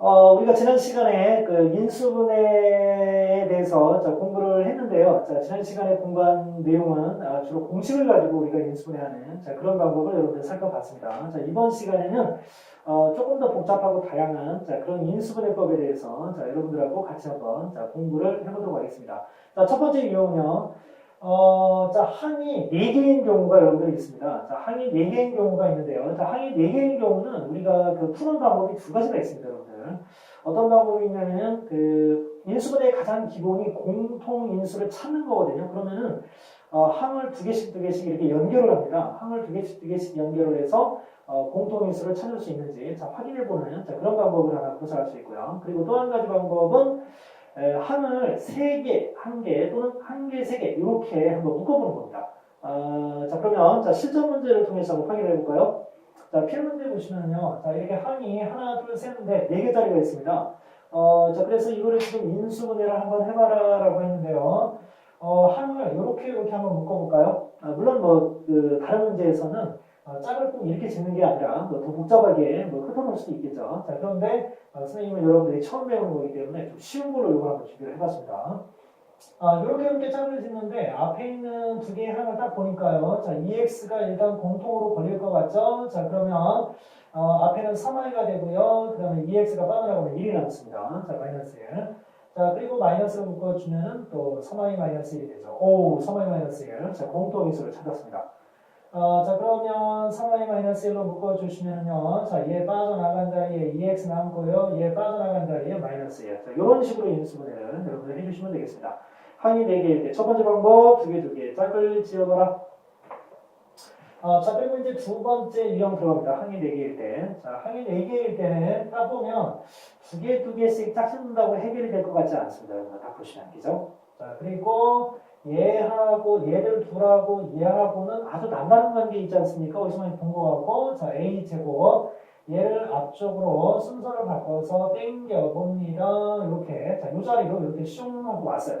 어, 우리가 지난 시간에 그 인수분해에 대해서 자, 공부를 했는데요. 자, 지난 시간에 공부한 내용은 아, 주로 공식을 가지고 우리가 인수분해하는 자, 그런 방법을 여러분들 살펴봤습니다. 자, 이번 시간에는 어, 조금 더 복잡하고 다양한 자, 그런 인수분해법에 대해서 자, 여러분들하고 같이 한번 자, 공부를 해보도록 하겠습니다. 자, 첫 번째 유형은요. 어, 자, 항이 4개인 경우가 여러분들 있습니다. 자, 항이 4개인 경우가 있는데요. 자, 항이 4개인 경우는 우리가 그 푸는 방법이 두 가지가 있습니다, 여러분들. 어떤 방법이 있냐면, 그, 인수분해의 가장 기본이 공통 인수를 찾는 거거든요. 그러면은, 어, 항을 두 개씩 두 개씩 이렇게 연결을 합니다. 항을 두 개씩 두 개씩 연결을 해서, 어, 공통 인수를 찾을 수 있는지, 자, 확인해보는, 자, 그런 방법을 하나 구사할 수 있고요. 그리고 또 한 가지 방법은, 에, 항을 세 개, 한 개 또는 한 개, 세 개 이렇게 한번 묶어보는 겁니다. 어, 자 그러면 자 실전 문제를 통해서 한번 확인해 볼까요? 자필 문제 보시면요, 자 이렇게 항이 하나, 둘, 셋인데 네 개짜리가 있습니다. 어, 자 그래서 이거를 지금 인수분해를 한번 해봐라라고 했는데요. 어, 항을 이렇게 이렇게 한번 묶어볼까요? 아, 물론 뭐 그 다른 문제에서는 어, 짝을 꼭 이렇게 짓는 게 아니라 뭐 더 복잡하게 뭐 흩어놓을 수도 있겠죠. 자 그런데 어, 선생님은 여러분들이 처음 배우는 거기 때문에 좀 쉬운 걸로 이걸 한번 준비를 해봤습니다. 아, 이렇게 이렇게 짝을 짓는데 앞에 있는 두 개의 항을 딱 보니까요. 자, EX가 일단 공통으로 걸릴 것 같죠? 자, 그러면 어, 앞에는 3i가 되고요. 그 다음에 EX가 빠져나가면 1이 남습니다. 자, 마이너스 1. 자, 그리고 마이너스를 묶어주면 또 3i 마이너스 1이 되죠. 오, 3i 마이너스 1. 자, 공통인수를 찾았습니다. 어, 자, 그러면 3i-1로 묶어주시면요. 자, 얘 빠져나간 자리에 2x 남고요. 얘 빠져나간 자리에 마이너스 1. 자, 이런 식으로 인수분해를 여러분들 해주시면 되겠습니다. 항이 4개일 때, 첫 번째 방법, 두 개, 두 개. 짝을 지어봐라. 어, 자, 그리고 이제 두 번째 유형 들어갑니다. 항이 4개일 때. 자, 항이 4개일 때는 딱 보면 두 개, 두 개씩 짝 짓는다고 해결이 될 것 같지 않습니다. 여러분 딱 보시면, 그죠? 자, 그리고 얘하고 얘를 둘하고 얘하고는 아주 남다른 관계 있지 않습니까? 어디서 많이 본것 같고 자 a 제곱 얘를 앞쪽으로 순서를 바꿔서 땡겨 봅니다. 이렇게 자이 자리로 이렇게 슝 하고 왔어요.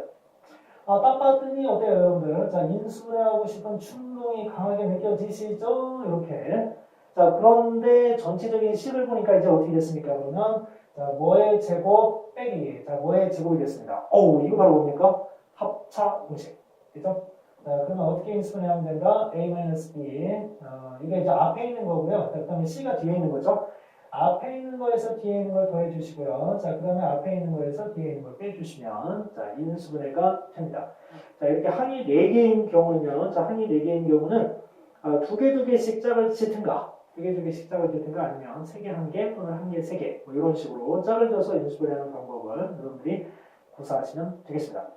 아, 딱 봤더니 어때요, 여러분들? 자 인수분해하고 싶은 충동이 강하게 느껴지시죠? 이렇게. 자 그런데 전체적인 식을 보니까 이제 어떻게 됐습니까? 그러면 자 뭐의 제곱 빼기 자 뭐의 제곱이 됐습니다. 오 이거 바로 뭡니까? 합차 공식. 그죠? 자, 그러면 어떻게 인수분해하면 된다? A-B. 어, 이게 이제 앞에 있는 거고요. 자, 그 다음에 C가 뒤에 있는 거죠. 앞에 있는 거에서 뒤에 있는 걸 더해 주시고요. 자, 그 다음에 앞에 있는 거에서 뒤에 있는 걸 빼 주시면, 자, 인수분해가 됩니다. 자, 이렇게 항이 4개인 경우는요. 자, 항이 4개인 경우는 어, 두 개, 두 개씩 짝을 짓든가, 두 개, 두 개씩 짝을 짓든가 아니면 세 개, 한 개 또는 한 개, 세 개, 뭐 이런 식으로 짝을 져서 인수분해하는 방법을 여러분들이 구사하시면 되겠습니다.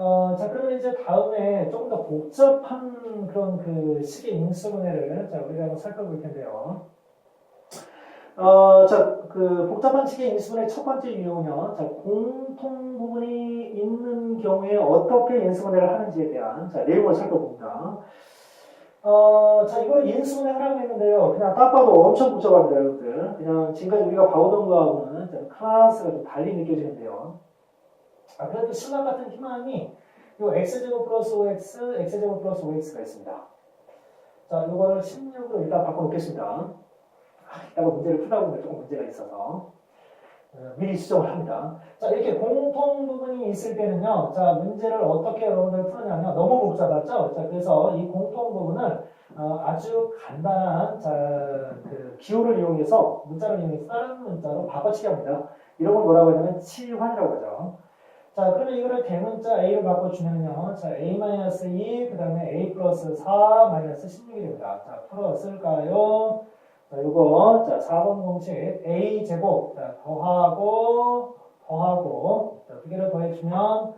어, 자, 그러면 이제 다음에 조금 더 복잡한 그런 그 식의 인수분해를 자, 우리가 한번 살펴볼 텐데요. 어, 자, 그 복잡한 식의 인수분해 첫 번째 유형은요. 자, 공통 부분이 있는 경우에 어떻게 인수분해를 하는지에 대한 자, 내용을 살펴봅니다. 어, 자, 이걸 인수분해 하라고 했는데요. 그냥 딱 봐도 엄청 복잡합니다, 여러분들. 그냥 지금까지 우리가 봐오던 거하고는 좀 클래스가 좀 달리 느껴지는데요. 아, 그래도 신랑 같은 희망이 요 x제곱 플러스 5x, x제곱 플러스 5x가 있습니다. 자, 요거를 16으로 일단 바꿔놓겠습니다. 아, 이따가 문제를 풀다 보면 조금 문제가 있어서 어, 미리 수정을 합니다. 자, 이렇게 공통 부분이 있을 때는요. 자, 문제를 어떻게 여러분들 푸느냐면 너무 복잡하죠? 자, 그래서 이 공통 부분을 어, 아주 간단한 자, 그 기호를 이용해서 문자를 이용해서 다른 문자로 바꿔치기 합니다. 이런 걸 뭐라고 하냐면 치환이라고 하죠. 자, 그러면 이거를 대문자 a로 바꿔주면요. 자, a-2, 그 다음에 a 플러스 4 마이너스 16이 됩니다. 자, 풀었을까요? 자, 요거, 자, 4번 공식 a 제곱, 자, 더하고, 더하고, 자, 두 개를 더해주면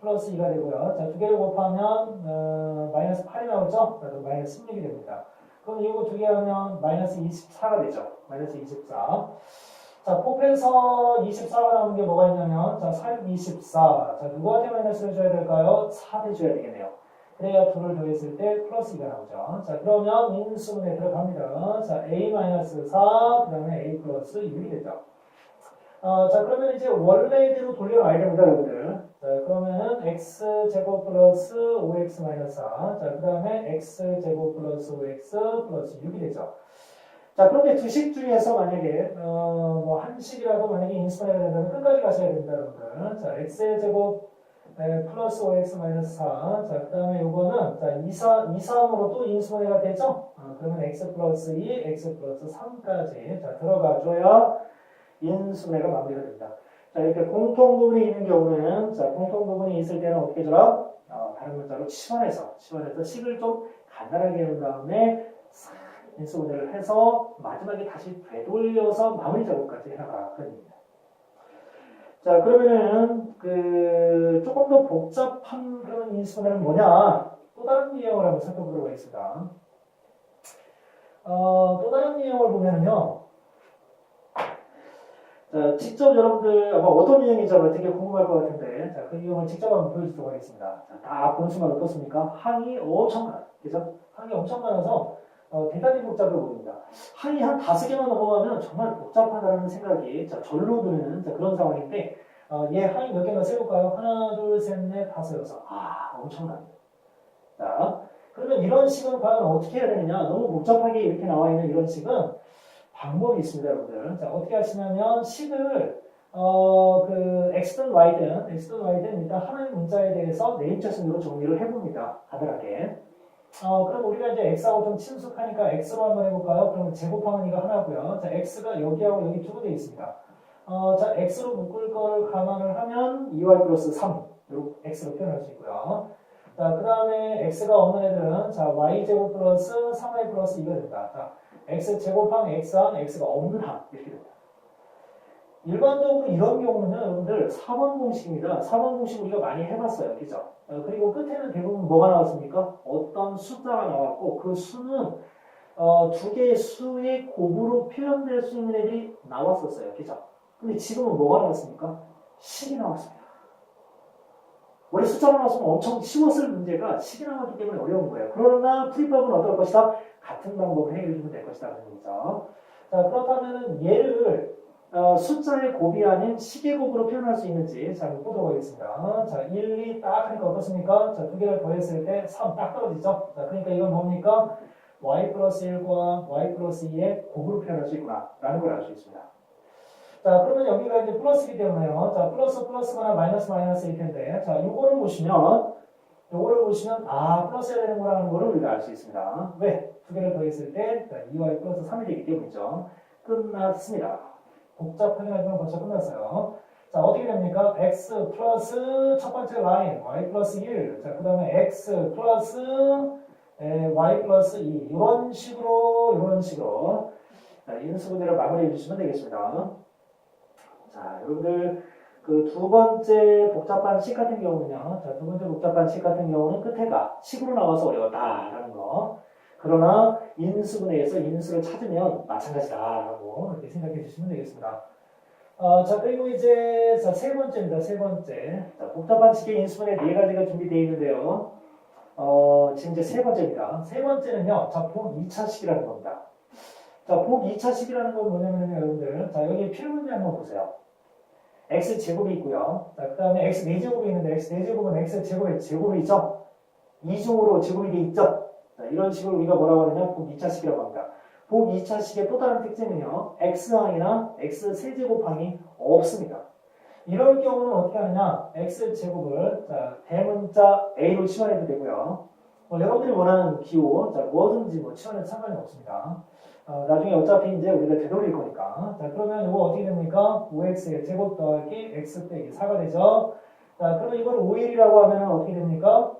플러스 2가 되고요. 자, 두 개를 곱하면, 어, 마이너스 8이 나오죠? 그래서 마이너스 16이 됩니다. 그럼 이거 두 개 하면 마이너스 24가 되죠. 마이너스 24. 자, 곱해서 24가 나오는 게 뭐가 있냐면, 자, 4, 6, 24. 자, 누구한테 마이너스를 줘야 될까요? 4대 줘야 되겠네요. 그래야 둘을 더했을 때 플러스 2가 나오죠. 자, 그러면 인수분해 들어갑니다. 자, a-4, 그 다음에 a 플러스 6이 되죠. 어, 자, 그러면 이제 원래대로 돌려놔야 됩니다, 여러분들. 자, 그러면은 x제곱 플러스 5x 마이너스 4. 자, 그 다음에 x제곱 플러스 5x 플러스 6이 되죠. 자, 그런데 두식 중에서 만약에, 어, 뭐, 한 식이라도 만약에 인수분해가 된다면 끝까지 가셔야 됩니다, 여러분들. 자, x의 제곱, 에, 플러스 5x 마이너스 4. 자, 그 다음에 요거는, 자, 2, 4, 2, 3으로 또 인수분해가 되죠? 어, 그러면 x 플러스 2, x 플러스 3까지, 자, 들어가줘야 인수분해가 마무리가 됩니다. 자, 이렇게 공통 부분이 있는 경우는, 자, 공통 부분이 있을 때는 어떻게 줘라? 어, 다른 문자로 치환해서, 치환해서 식을 좀 간단하게 해놓은 다음에, 싹 인수분해를 해서 마지막에 다시 되돌려서 마무리 작업까지 해나가 그런 얘기입니다. 자, 그러면은, 그, 조금 더 복잡한 그런 인수분해는 뭐냐? 또 다른 유형을 한번 살펴보도록 하겠습니다. 어, 또 다른 유형을 보면은요, 자, 직접 여러분들 아마 어떤 유형인지 아마 되게 궁금할 것 같은데, 자, 그 유형을 직접 한번 보여주도록 하겠습니다. 자, 다 본수만 어떻습니까? 항이 엄청 많아. 그죠? 항이 엄청 많아서, 어, 대단히 복잡해 보입니다. 항이 한 다섯 개만 넘어가면 정말 복잡하다는 생각이 자, 절로 드는 자, 그런 상황인데, 어, 얘 항이 몇 개나 세볼까요? 하나, 둘, 셋, 넷, 다섯, 여섯. 아, 엄청납니다. 자, 그러면 이런 식은 과연 어떻게 해야 되느냐? 너무 복잡하게 이렇게 나와 있는 이런 식은 방법이 있습니다, 여러분들. 자, 어떻게 하시냐면 식을 어, 그 x든 y든 x든 y든 일단 하나의 문자에 대해서 네임체 순으로 정리를 해봅니다. 간단하게. 어, 그럼 우리가 이제 x하고 좀 친숙하니까 x로 한번 해볼까요? 그러면 제곱하면 이거 하나고요. 자, x가 여기하고 여기 두 군데 있습니다. 어, 자, x로 묶을 거를 감안을 하면 2y 플러스 3 이렇게 x로 표현할 수 있고요. 자, 그 다음에 x가 없는 애들은 자, y제곱 플러스 3y 플러스 2가 된다. 자, x 제곱항 x항 x가 없는 항 이렇게 됩니다. 일반적으로 이런 경우는 여러분들 4번 공식입니다. 4번 공식 우리가 많이 해봤어요. 그죠? 어, 그리고 끝에는 대부분 뭐가 나왔습니까? 어떤 숫자가 나왔고 그 수는 어, 두 개의 수의 곱으로 표현될 수 있는 애들이 나왔었어요. 그죠? 근데 지금은 뭐가 나왔습니까? 식이 나왔습니다. 원래 숫자로 나왔으면 엄청 쉬웠을 문제가 식이 나왔기 때문에 어려운 거예요. 그러나 풀이법은 어떨 것이다? 같은 방법을 해결해주면 될 것이다. 그런 얘기죠. 자, 그렇다면 얘를 어, 숫자의 곱이 아닌 식의 곱으로 표현할 수 있는지 자, 한번 보도록 하겠습니다. 자, 1, 2 딱 하니까 어떻습니까? 자, 두 개를 더했을 때 3 딱 떨어지죠? 자, 그러니까 이건 뭡니까? y 플러스 1과 y 플러스 2의 곱으로 표현할 수 있구나. 라는 걸 알 수 있습니다. 자, 그러면 여기가 이제 플러스이기 때문에요. 자, 플러스 플러스거나 마이너스 마이너스일 텐데, 자, 요거를 보시면, 요거를 보시면, 아, 플러스 해야 되는 거라는 거를 우리가 알 수 있습니다. 왜? 두 개를 더했을 때, 자, 2y 플러스 3이 되기 때문이죠. 끝났습니다. 복잡하긴 하지만 벌써 끝났어요. 자, 어떻게 됩니까? x 플러스 첫 번째 라인, y 플러스 1. 자, 그 다음에 x 플러스 에, y 플러스 2. 이런 식으로, 이런 식으로. 자, 인수분해를 마무리해 주시면 되겠습니다. 자, 여러분들 그 두 번째 복잡한 식 같은 경우는요. 자, 두 번째 복잡한 식 같은 경우는 끝에가 식으로 나와서 어려웠다라는 거. 그러나 인수분해에서 인수를 찾으면 마찬가지다라고 이렇게 생각해 주시면 되겠습니다. 어, 자, 그리고 이제 자, 세 번째입니다. 세 번째. 자, 복잡한 식의 인수분해 네 가지가 준비되어 있는데요. 어, 지금 이제 세 번째입니다. 세 번째는요. 자, 복 2차식이라는 겁니다. 자, 복 2차식이라는 건 뭐냐면요, 여러분들. 자, 여기 필문제 한번 보세요. x 제곱이 있고요. 자, 그 다음에 x 4제곱이 있는데 x 4제곱은 x 제곱의 제곱이 있죠? 이중으로 제곱이 돼 있죠? 자, 이런 식으로 우리가 뭐라고 하느냐? 복 2차식이라고 합니다. 복 2차식의 또 다른 특징은요. x항이나 x 세제곱항이 없습니다. 이럴 경우는 어떻게 하느냐? x 제곱을 자, 대문자 a로 치환해도 되고요. 뭐 여러분들이 원하는 기호, 자, 뭐든지 뭐 치환해도 상관이 없습니다. 어, 나중에 어차피 이제 우리가 되돌릴 거니까. 자, 그러면 이거 어떻게 됩니까? 5x의 제곱 더하기 x 빼기 4가 되죠. 자, 그러면 이걸 5일이라고 하면 어떻게 됩니까?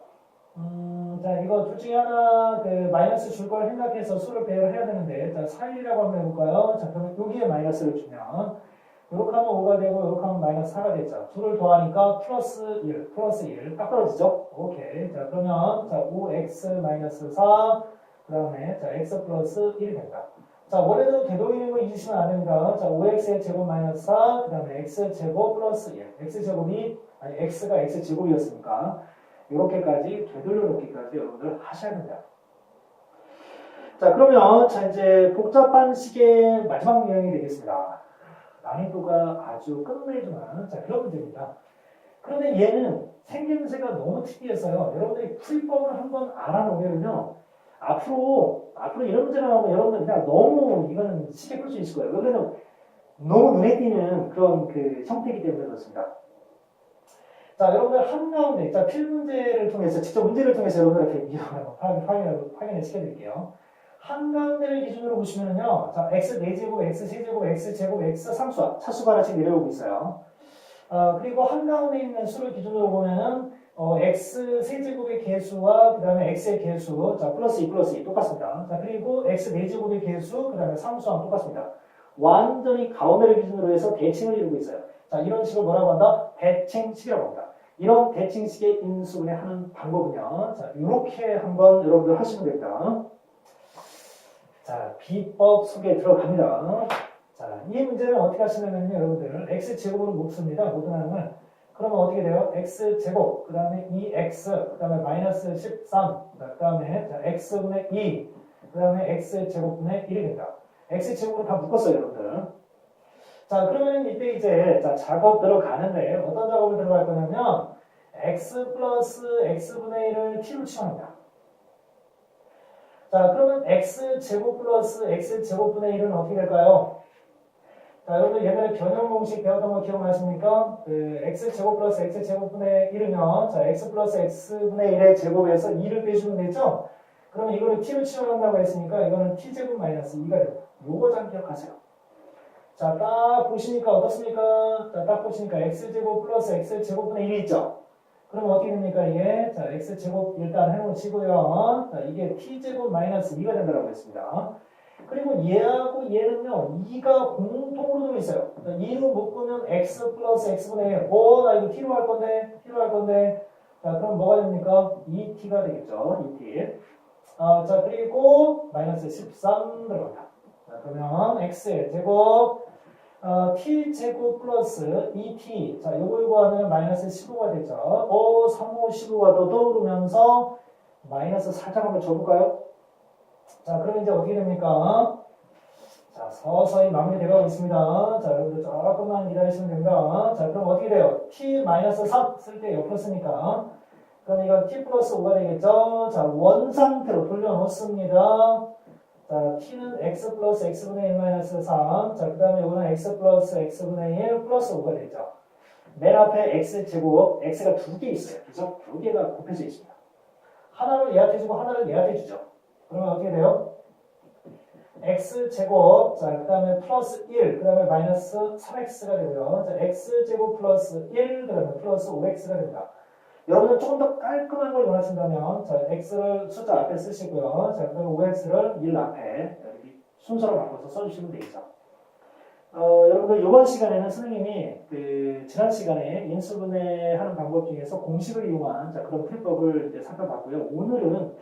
음, 자, 이거 둘 중에 하나, 그, 마이너스 줄 걸 생각해서 수를 배열을 해야 되는데, 자, 4일이라고 한번 해볼까요? 자, 그러면 여기에 마이너스를 주면, 요렇게 하면 5가 되고, 요렇게 하면 마이너스 4가 되죠. 둘을 더하니까 플러스 1, 플러스 1. 딱 떨어지죠? 오케이. 자, 그러면, 자, 5x 마이너스 4, 그 다음에, 자, x 플러스 1이 된다. 자, 원래는 되돌리는 거 잊으시면 안 됩니다. 자, 5x의 제곱 마이너스 4, 그 다음에 x 제곱 플러스 1. x 제곱이, 아니, x가 x 제곱이었으니까, 이렇게까지 되돌려 놓기까지 여러분들 하셔야 됩니다. 자, 그러면, 자, 이제 복잡한 식의 마지막 유형이 되겠습니다. 난이도가 아주 끝내주는, 자, 그런 문제입니다. 그런데 얘는 생김새가 너무 특이해서요. 여러분들이 풀이법을 한번 알아놓으면요. 앞으로 앞으로 이런 문제 나오면 여러분들 그냥 너무 이거는 쉽게 풀 수 있을 거예요. 왜 그러냐면 너무 눈에 띄는 그런 그 형태이기 때문에 그렇습니다. 자, 여러분들 한가운데, 자, 필문제를 통해서, 직접 문제를 통해서 여러분들 이렇게 확인, 확인, 확인을 시켜드릴게요. 한가운데를 기준으로 보시면은요, 자, x 4제곱, x 세제곱, x 제곱, x 상수와 차수가 하나씩 내려오고 있어요. 어, 그리고 한가운데 있는 수를 기준으로 보면은, 어, x 세제곱의 개수와 그 다음에 x의 개수, 자, 플러스 2 플러스 2 똑같습니다. 자, 그리고 x 4제곱의 개수, 그 다음에 상수와 똑같습니다. 완전히 가운데를 기준으로 해서 대칭을 이루고 있어요. 자, 이런 식을 뭐라고 한다? 대칭식이라고 합니다. 이런 대칭식의 인수분해 하는 방법은요. 자, 이렇게 한번 여러분들 하시면 됩니다. 자, 비법 속에 들어갑니다. 자, 이 문제는 어떻게 하시냐면요, 여러분들. x제곱으로 묶습니다. 모든 항을. 그러면 어떻게 돼요? x제곱, 그 다음에 2x, 그 다음에 마이너스 13, 그 다음에 자, x분의 2, 그 다음에 x제곱분의 1이 된다. x제곱으로 다 묶었어요, 여러분들. 자, 그러면 이때 이제 자, 작업 들어가는데 어떤 작업을 들어갈 거냐면 x 플러스 x분의 1을 t로 치환합니다. 자, 그러면 x 제곱 플러스 x 제곱분의 1은 어떻게 될까요? 자, 여러분들 예전에 변형 공식 배웠던 거 기억나십니까? 그 x 제곱 플러스 x 제곱분의 1이면 자, x 플러스 x분의 1의 제곱에서 2를 빼주면 되죠? 그러면 이거를 t로 치환한다고 했으니까 이거는 t 제곱 마이너스 2가 됩니다. 요거 잘 기억하세요. 자, 딱 보시니까 어떻습니까? 자, 딱 보시니까 x제곱 플러스 x제곱분의 1이 있죠? 그럼 어떻게 됩니까, 이게? 자, x제곱 일단 해놓으시고요. 자, 이게 t제곱 마이너스 2가 된다고 했습니다. 그리고 얘하고 얘는요, 2가 공통으로 들어있어요. 자, 2로 묶으면 x 플러스 x분의 1. 어, 나 이거 t로 할 건데, t로 할 건데. 자, 그럼 뭐가 됩니까? 2t가 되겠죠, 2t. 아, 자, 그리고 마이너스 13 들어간다. 자, 그러면 x의 제곱 어, t 제곱 플러스 2t 자 요걸 구하면 마이너스 15가 되죠. 어, 3, 5, 15가 더 떠오르면서 마이너스 살짝 한번 줘볼까요? 자 그러면 이제 어떻게 됩니까? 자 서서히 마무리되고 있습니다. 자 여러분들 조금만 기다리시면 됩니다. 자 그럼 어떻게 돼요? t 마이너스 3 쓸 때 옆으로 쓰니까 그럼 이건 t 플러스 5가 되겠죠? 자 원상태로 돌려놓습니다. 자, t는 x 플러스 x분의 1 마이너스 3. 자, 그 다음에 이거는 x 플러스 x분의 1 플러스 5가 되죠. 맨 앞에 x 제곱, x가 두 개 있어요. 그죠? 두 개가 곱해져 있습니다. 하나를 얘한테 주고 하나를 얘한테 주죠. 그러면 어떻게 돼요? x 제곱, 자, 그 다음에 플러스 1, 그 다음에 마이너스 3x가 되고요. 자, x 제곱 플러스 1, 그 다음에 플러스 5x가 됩니다. 여러분은 조금 더 깔끔한 걸 원하신다면 자, x를 숫자 앞에 쓰시고요. 자, 그다음에 5x를 1 앞에 이렇게 순서로 바꿔서 써주시면 되겠죠. 어, 여러분들 이번 시간에는 선생님이 그 지난 시간에 인수분해 하는 방법 중에서 공식을 이용한 자, 그런 풀법을 이제 살펴봤고요. 오늘은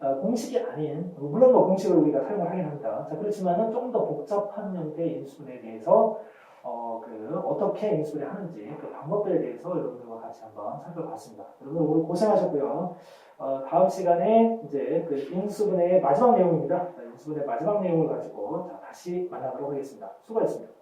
어, 공식이 아닌 물론 뭐 공식을 우리가 사용을 하긴 합니다. 자, 그렇지만은 조금 더 복잡한 형태의 인수분해에 대해서 어, 그, 어떻게 인수분해 하는지 그 방법들에 대해서 여러분들과 같이 한번 살펴봤습니다. 여러분 오늘 고생하셨고요. 어, 다음 시간에 이제 그 인수분해의 마지막 내용입니다. 자, 인수분해 마지막 내용을 가지고 자, 다시 만나보도록 하겠습니다. 수고하셨습니다.